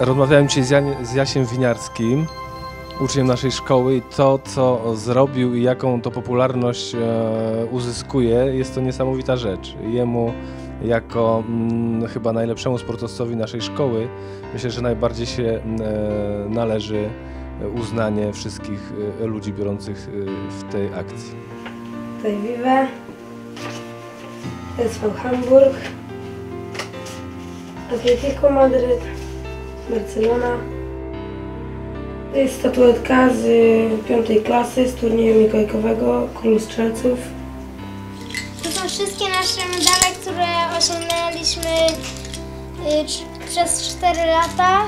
Rozmawiałem dzisiaj z, Jan- z Jasiem Winiarskim, uczniem naszej szkoły i to, co zrobił i jaką to popularność e, uzyskuje, jest to niesamowita rzecz. Jemu jako mm, chyba najlepszemu sportowcowi naszej szkoły myślę, że najbardziej się mm, e, należy uznanie wszystkich e, ludzi biorących e, w tej akcji. Tutaj Vive, SV Hamburg, Atletico Madryt, Barcelona. To jest statuetka z piątej klasy z turnieju mikołajkowego Król Strzelców. To są wszystkie nasze medale, które osiągnęliśmy y, przez 4 lata.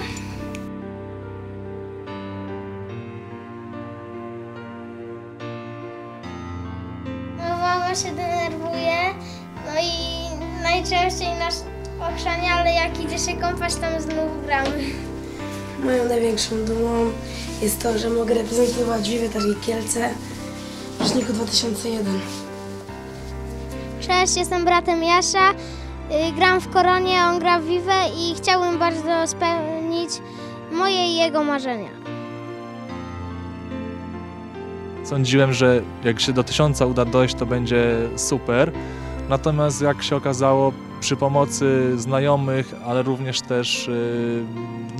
Mama się denerwuje, no i najczęściej nas ochrzania, idzie się kąpać, tam znów gramy. Moją największą dumą jest to, że mogę reprezentować Vive Targi Kielce w roczniku 2001. Cześć, jestem bratem Jasza. Y, Gram w Koronie, on gra w Vive i chciałbym bardzo spełnić moje i jego marzenia. Sądziłem, że jak się do tysiąca uda dojść, to będzie super. Natomiast jak się okazało, przy pomocy znajomych, ale również też yy,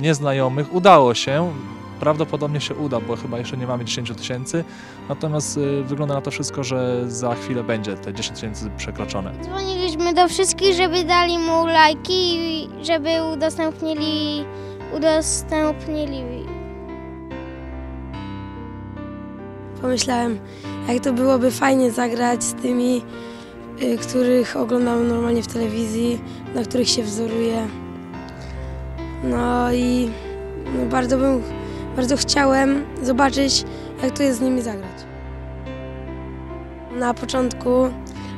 nieznajomych, udało się. Prawdopodobnie się uda, bo chyba jeszcze nie mamy 10 tysięcy. Natomiast yy, wygląda na to wszystko, że za chwilę będzie te 10 tysięcy przekroczone. Dzwoniliśmy do wszystkich, żeby dali mu lajki i żeby udostępnili, udostępnili Pomyślałem, jak to byłoby fajnie zagrać z tymi, y, których oglądam normalnie w telewizji, na których się wzoruję. No i no bardzo bym, bardzo chciałem zobaczyć, jak to jest z nimi zagrać. Na początku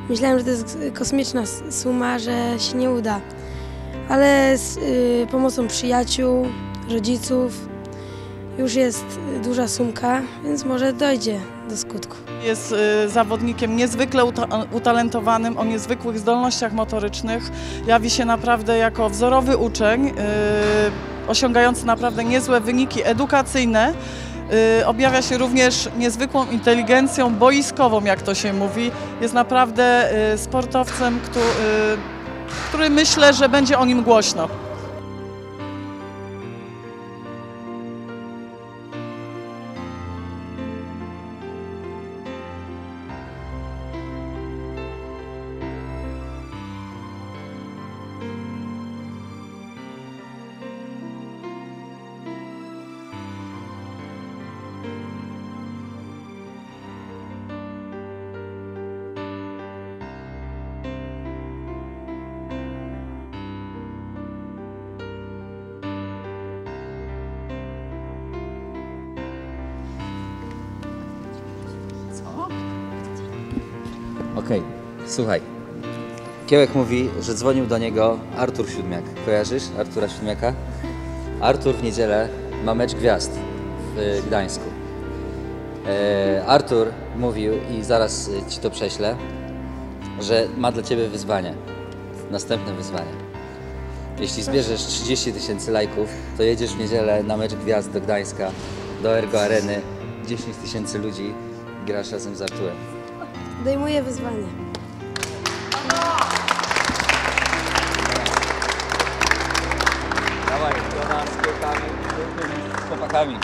myślałem, że to jest kosmiczna suma, że się nie uda, ale z y, pomocą przyjaciół, rodziców już jest duża sumka, więc może dojdzie do skutku. Jest y, zawodnikiem niezwykle uta- utalentowanym, o niezwykłych zdolnościach motorycznych. Jawi się naprawdę jako wzorowy uczeń, y, osiągający naprawdę niezłe wyniki edukacyjne. Y, Objawia się również niezwykłą inteligencją boiskową, jak to się mówi. Jest naprawdę sportowcem, który myślę, że będzie o nim głośno. Okej, słuchaj. Kiełek mówi, że dzwonił do niego Artur Siódmiak. Kojarzysz Artura Siódmiaka? Artur w niedzielę ma mecz gwiazd w y, Gdańsku. E, Artur mówił, i zaraz y, ci to prześlę, że ma dla ciebie wyzwanie. Następne wyzwanie. Jeśli zbierzesz 30 tysięcy lajków, to jedziesz w niedzielę na mecz gwiazd do Gdańska, do Ergo Areny. 10 tysięcy ludzi grasz razem z Arturem. Podejmuję wyzwanie. Dawaj, do nas z chłopakami, z chłopakami.